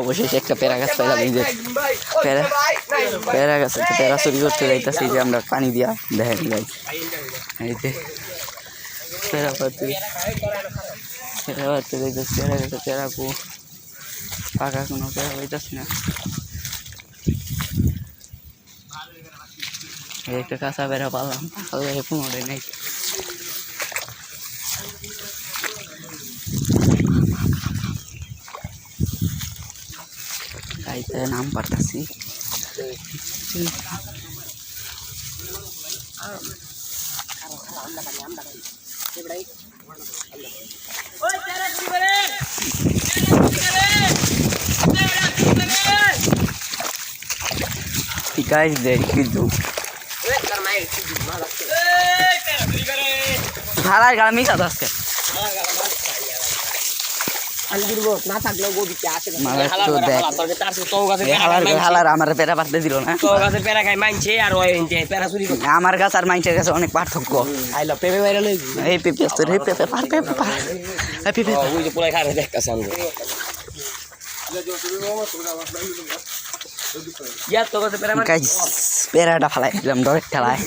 অবশেষে একটা পেয়ারা গাছ পাইলাম এই যে পেয়ারা পেয়ারা গাছ আছে পেয়ারা চুরি করতে যাইতেছি যে আমরা পানি দিয়া দেখেন যাই এই যে পেয়ারা পাতি পেয়ারা পাতি যাইতেছি পেয়ারা গাছে পেয়ারা কু পাকা কোনো পেয়ারা পাইতেছি না। এই একটা কাঁচা পেয়ারা পালাম পাকা পেয়ারা কোনোটাই নেই। গাইতে নাম পাঠাচ্ছি। গাইজ দেয় কিন্তু। হারার গাড়ি মিশা আজকে। না থাকলেও গদিতে আসে তার আমার পেরা পাঠতে দিল না। তো খাই মানছে আর চুরি আমার কাছে আর মাইন্সের কাছে অনেক পার্থক্য। আইলো পেপে বাইরে এই পেঁপে আসতো রে পেঁপে পার পেঁপে পার। এই পেঁপে ওই যে পুরাই খায় দেখতাছ আমি পেয়ারাটা ফালাই দিলাম ডরের ঠেলায়।